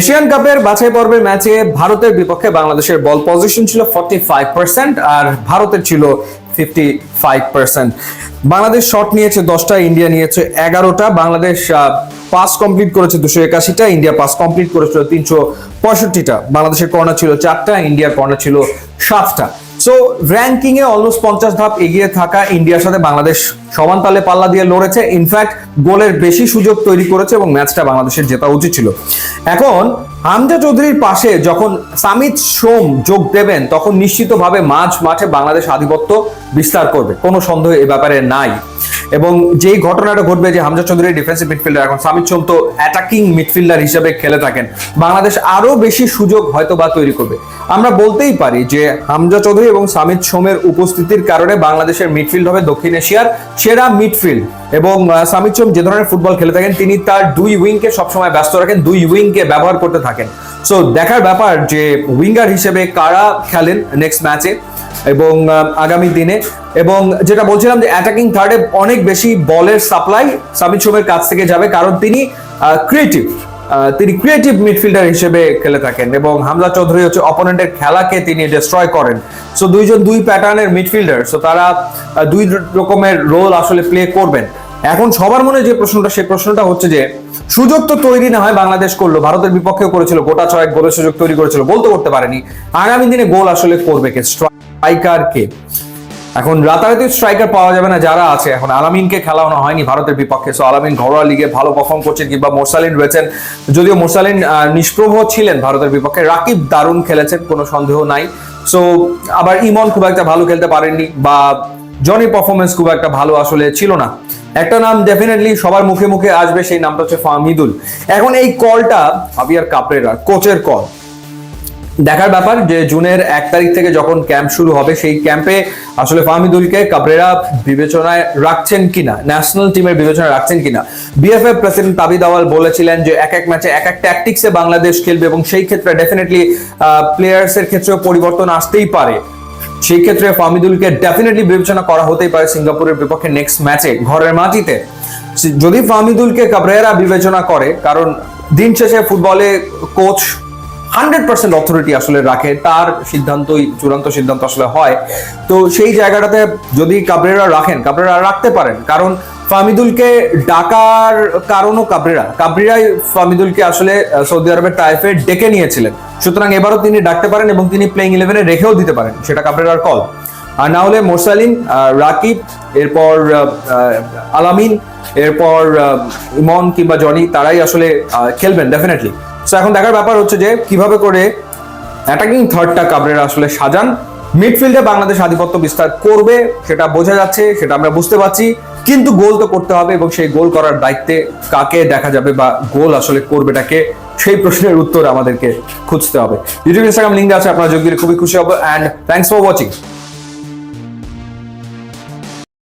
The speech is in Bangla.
এশিয়ান কাপের বাছাই পর্বের ম্যাচে ভারতের বিপক্ষে বাংলাদেশের বল পজিশন ছিল ফর্টি ফাইভ পার্সেন্ট আর ভারতের ছিল fifty five percent Bangladesh shot নিয়েছে দশটা, ইন্ডিয়া নিয়েছে এগারোটা। বাংলাদেশ পাস কমপ্লিট করেছে দুশো একাশিটা, ইন্ডিয়া পাস কমপ্লিট করেছিল তিনশো পঁয়ষট্টিটা। বাংলাদেশের কর্নার ছিল চারটা, ইন্ডিয়ার কর্নার ছিল সাতটা। সো র্যাঙ্কিং এ অলমোস্ট পঞ্চাশ ধাপ এগিয়ে থাকা ইন্ডিয়ার সাথে বাংলাদেশ সমান তালে পাল্লা দিয়ে লড়েছে। ইনফ্যাক্ট গোলের বেশি সুযোগ তৈরি করেছে এবং ম্যাচটা বাংলাদেশের জেতা উচিত ছিল। এখন, হামজা চৌধুরীর পাশে যখন সামিত সোম যোগ দেবেন, তখন নিশ্চিতভাবে মাঝ মাঠে বাংলাদেশ আধিপত্য বিস্তার করবে। কোনো সন্দেহ এ ব্যাপারে নাই। এবং যেই ঘটনাটা ঘটবে যে হামজা চৌধুরী ডিফেন্সিভ মিডফিল্ডার এখন সামিত সোম তো অ্যাটাকিং মিডফিল্ডার হিসেবে খেলে থাকেন। বাংলাদেশ আরও বেশি সুযোগ হয়তো বা তৈরি করবে। আমরা বলতেই পারি যে হামজা চৌধুরী এবং সামিত সোমের উপস্থিতির কারণে বাংলাদেশের মিডফিল্ড হবে দক্ষিণ এশিয়ার সেরা মিডফিল্ড এবং সামিত সোম যে ধরনের ফুটবল খেলে থাকেন, তিনি তার দুই উইংকে সবসময় ব্যস্ত রাখেন, দুই উইংকে ব্যবহার করতে থাকেন। সো দেখার ব্যাপার যে উইঙ্গার হিসেবে কারা খেলেন নেক্সট ম্যাচে এবং আগামী দিনে। এবং যেটা বলছিলাম যে অ্যাটাকিং থার্ডে অনেক বেশি বলের সাপ্লাই সামিত সোমের কাছ থেকে যাবে, কারণ তিনি ক্রিয়েটিভ তিনি ক্রিয়েটিভ মিডফিল্ডার হিসেবে খেলে থাকেন এবং হামলা চৌধুরী হচ্ছে অপোনেন্টের খেলাকে তিনি ডিস্ট্রয় করেন। সো দুইজন দুই প্যাটার্নের মিডফিল্ডার সো তারা দুই রকমের রোল আসলে প্লে করবেন। এখন সবার মনে যে প্রশ্নটা সেই প্রশ্নটা হচ্ছে যে, সুযোগ তো তৈরি না হয় বাংলাদেশ করল, ভারতের বিপক্ষেও করেছিল, গোটা ছয়েক গোলের সুযোগ তৈরি করেছিল বলতে করতে পারেনি। আগামী দিনে গোল আসলে করবে কে? স্ট্রাইকার কে? এখন রাতারাতি স্ট্রাইকার পাওয়া যাবে না যারা আছে, এখন আলামিনকে খেলানো হয়নি ভারতের বিপক্ষে। সো আলামিন ঘরোয়া লিগে ভালো পারফর্ম করছেন কিংবা মোরসালিন রয়েছেন। যদিও মোরসালিন নিষ্প্রভ ছিলেন ভারতের বিপক্ষে, রাকিব দারুণ খেলেছেন, কোনো সন্দেহ নাই। সো আবার ইমন খুব একটা ভালো খেলতে পারেননি বা জনি পারফরমেন্স খুব একটা ভালো আসলে ছিল না। একটা নাম ডেফিনেটলি সবার মুখে মুখে আসবে, সেই নামটা হচ্ছে ফাহমিদুল। এখন এই কলটা আবিয়ার কাপড়েরা, কোচের কল দেখার ব্যাপার যে জুনের এক তারিখ থেকে যখন ক্যাম্প শুরু হবে, সেই ক্যাম্পে আসলে ফাহমিদুলকে কাবরেরা বিবেচনায় রাখছেন কিনা ন্যাশনাল টিমের বিবেচনায় রাখছেন কিনা? বিএফএফ প্রেসিডেন্ট তাবিদ আওয়াল বলেছিলেন যে এক এক ম্যাচে এক এক ট্যাকটিক্সে বাংলাদেশ খেলবে এবং সেই ক্ষেত্রে ডেফিনেটলি প্লেয়ার্স এর ক্ষেত্রেও পরিবর্তন আসতেই পারে। সেই ক্ষেত্রে ফাহমিদুলকে ডেফিনেটলি বিবেচনা করা হতেই পারে সিঙ্গাপুরের বিপক্ষে নেক্সট ম্যাচে ঘরের মাটিতে। যদি ফাহমিদুলকে কাবরেরা বিবেচনা করে, কারণ দিন শেষে ফুটবলে কোচ হান্ড্রেড পার্সেন্ট অথরিটি আসলে রাখে, তার সিদ্ধান্তই, চূড়ান্ত সিদ্ধান্ত আসলে হয়। তো সেই জায়গাটাতে যদি কাবরেরা রাখেন, কাবরেরা রাখতে পারেন, কারণ ফামিদুলকে ডাকার কারণও কাবরেরা। কাবরেরাই ফামিদুলকে আসলে সৌদি আরবের টাইফে ডেকে নিয়েছিলেন। সুতরাং এবারও তিনি ডাকতে পারেন এবং তিনি প্লেইং ইলেভেনে রেখেও দিতে পারেন। সেটা কাবরেরার কল আর না হলে মোরসালিন রাকিব, এরপর আলামিন, এরপর ইমন কিংবা জনি, তারাই আসলে খেলবেন ডেফিনেটলি সো এখন দেখার ব্যাপার হচ্ছে যে, কীভাবে করে অ্যাটাকিং থার্ডটা কাবরেরা আসলে সাজান। মিডফিল্ডে বাংলাদেশ আধিপত্য বিস্তার করবে, সেটা বোঝা যাচ্ছে, সেটা আমরা বুঝতে পারছি। কিন্তু গোল তো করতে হবে এবং সেই গোল করার দায়িত্বে কাকে দেখা যাবে বা গোল আসলে করবে করবেটাকে সেই প্রশ্নের উত্তর আমাদেরকে খুঁজতে হবে। ইউটিউব ইনস্টাগ্রাম লিঙ্ক আছে, আপনারা যোগ দিলে খুবই খুশি হব। And thanks for watching